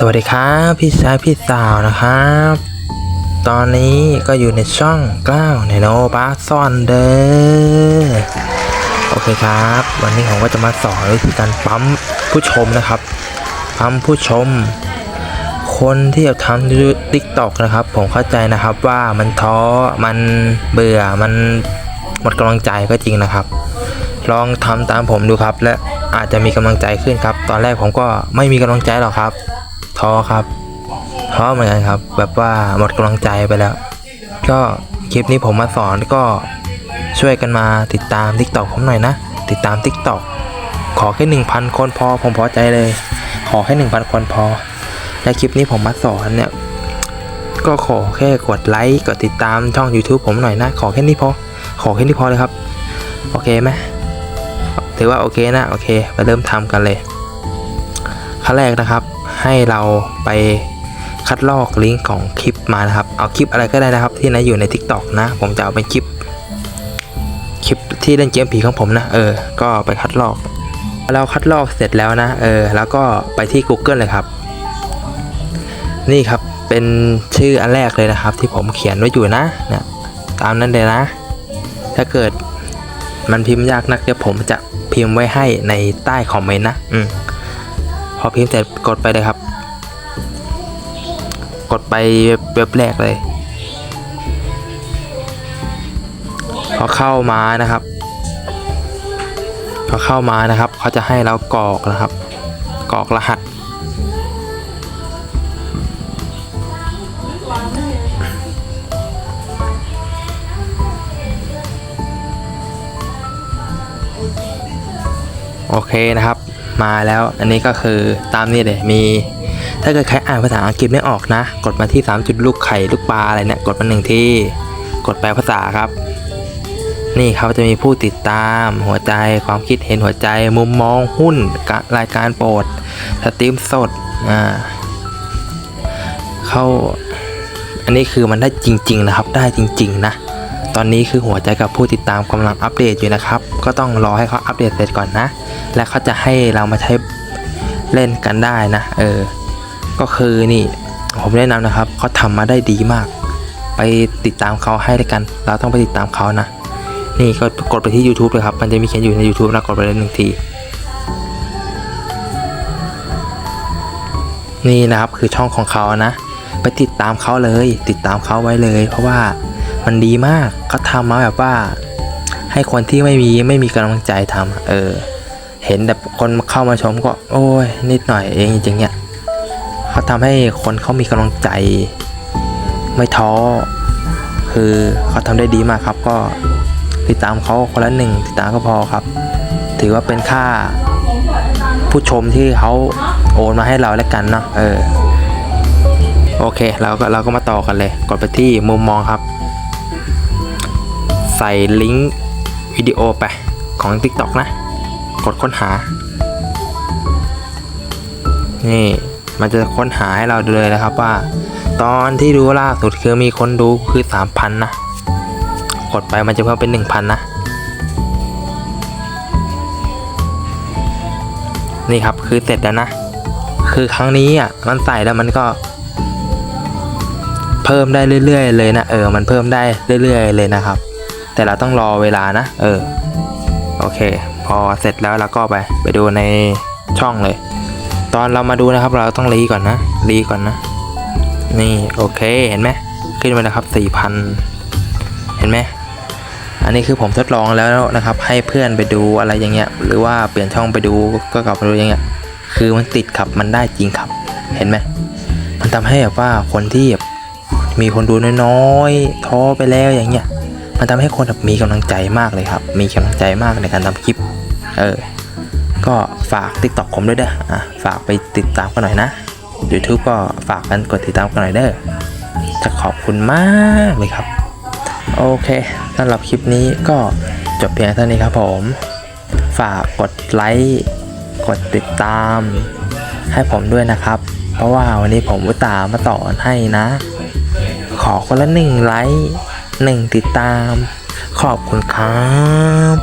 สวัสดีครับพี่ชายพี่สาวนะครับ ตอนนี้ก็อยู่ในช่องกล้าวในโนบาซอนเดอร์โอเคครับ วันนี้ผมก็จะมาสอนวิธีการปั๊มผู้ชมนะครับ ปั๊มผู้ชม คนที่จะทำติ๊กตอกนะครับ ผมเข้าใจนะครับว่ามันท้อมันเบื่อมันหมดกำลังใจก็จริงนะครับ ลองทำตามผมดูครับ และอาจจะมีกำลังใจขึ้นครับ ตอนแรกผมก็ไม่มีกำลังใจหรอกครับ ท้อครับท้อเหมือนกันครับ แบบว่าหมดกำลังใจไปแล้ว ก็คลิปนี้ผมมาสอนก็ช่วยกันมาติดตาม Tik t o อกผมหน่อยนะ ติดตาม Tik t o อกขอแค่หนึ่งพันคนพอผมพอใจเลย ขอแค่หนึ่งพันคนพอ และคลิปนี้ผมมาสอนเนี่ย ก็ขอแค่กดไลค์กดติดตามช่อง YouTube ผมหน่อยนะ ขอแค่นี้พอ ขอแค่นี้พอเลยครับ โอเคไหมถือว่าโอเคนะ โอเค ไปเริ่มทำกันเลยขั้นแรกนะครับ ให้เราไปคัดลอกลิงก์ของคลิปมานะครับ เอาคลิปอะไรก็ได้นะครับ ที่นะอยู่ใน TikTok นะ ผมจะเอาเป็นคลิป คลิปที่เล่นเกมผีของผมนะ เออ ก็ไปคัดลอก เราคัดลอกเสร็จแล้วนะ เออ แล้วก็ไปที่ Google เลยครับ นี่ครับ เป็นชื่ออันแรกเลยนะครับ ที่ผมเขียนไว้อยู่นะเนี่ยตามนั้นเลยนะ ถ้าเกิดมันพิมพ์ยากนักเดี๋ยวผมจะพิมพ์ไว้ให้ในใต้คอมเมนต์นะ อืม พอพิมพ์เสร็จกดไปเลยครับ กดไปเว็บแรกเลย พอเข้ามานะครับ พอเข้ามานะครับเขาจะให้เรากรอกนะครับ กรอกรหัส โอเคนะครับ มาแล้ว อันนี้ก็คือตามนี้เลยมี ถ้าเกิดใครอ่านภาษาอังกฤษไม่ออกนะ กดมาที่ 3 จุดลูกไข่ลูกปลาอะไรเนี่ยกดมาหนึ่งที่กดแปลภาษาครับ นี่เขาจะมีผู้ติดตามหัวใจความคิดเห็นหัวใจมุมมองหุ้นรายการโปรดสตรีมสดอ่าเข้าอันนี้คือมันได้จริง ๆ นะครับ ได้จริง ๆ นะ ตอนนี้คือหัวใจกับผู้ติดตามกำลังอัปเดตอยู่นะครับ ก็ต้องรอให้เขาอัปเดตเสร็จก่อนนะ และเขาจะให้เรามาใช้เล่นกันได้นะ เออ ก็คือนี่ผมแนะนำนะครับเขาทำมาได้ดีมาก ไปติดตามเขาให้ด้วยกัน เราต้องไปติดตามเขานะ นี่ก็กดไปที่ YouTube เลยครับ มันจะมีเขียนอยู่ใน YouTube นะกดไปเลยหนึ่งที นี่นะครับคือช่องของเขานะ ไปติดตามเขาเลย ติดตามเขาไว้เลย เพราะว่า มันดีมากเขาทำมาแบบว่า ให้คนที่ไม่มีไม่มีกำลังใจทำเออ เห็นแบบคนเข้ามาชมก็ โอ้ยนิดหน่อยเองจริงเนี่ยเขาทำให้คนเขามีกำลังใจ ไม่ท้อคือเขาทำได้ดีมากครับ ก็ติดตามเขาคนละหนึ่งติดตามก็พอครับ ถือว่าเป็นค่าผู้ชมที่เขาโอนมาให้เราแล้วกันเนาะเออโอเคเราก็เราก็มาต่อกันเลย กดไปที่มุมมองครับ ใส่ลิงก์วิดีโอไปของ TikTok นะ กดค้นหา นี่มันจะค้นหาให้เราดูเลยนะครับว่า ตอนที่ดูล่าสุดคือมีคนดูคือ 3,000 นะ กดไปมันจะเพิ่มเป็น 1,000 นะ นี่ครับคือเสร็จแล้วนะ คือครั้งนี้อะมันใส่แล้วมันก็ เพิ่มได้เรื่อย ๆ เลยนะ เออ มันเพิ่มได้เรื่อย ๆ เลยนะครับ แต่เราต้องรอเวลานะ เออ โอเค พอเสร็จแล้วเราก็ไปไปดูในช่องเลย ตอนเรามาดูนะครับ เราต้องรีก่อนนะรีก่อนนะ นี่โอเคเห็นไหมขึ้นมานะครับสี่พันเห็นไหมอันนี้คือผมทดลองแล้วนะครับ ให้เพื่อนไปดูอะไรอย่างเงี้ย หรือว่าเปลี่ยนช่องไปดูก็กลับมาดูอย่างเงี้ย คือมันติดครับมันได้จริงครับ เห็นไหมมันทำให้แบบว่าคนที่แบบมีคนดูน้อยๆท้อไปแล้วอย่างเงี้ย มันทำให้คนแบบมีกำลังใจมากเลยครับ มีกำลังใจมากในการทำคลิป เออ ก็ฝาก TikTok ผมด้วยเด้ออะฝากไปติดตามกันหน่อยนะ YouTube ก็ฝากกันกดติดตามกันหน่อยเด้อจะขอบคุณมากเลยครับ โอเคสำหรับคลิปนี้ก็จบเพียงเท่านี้ครับผม ฝากกดไลค์กดติดตาม ให้ผมด้วยนะครับ เพราะว่าวันนี้ผมอุตส่าห์มาต่อให้นะ ขอคนละหนึ่งไลค์ หนึ่งติดตาม ขอบคุณครับ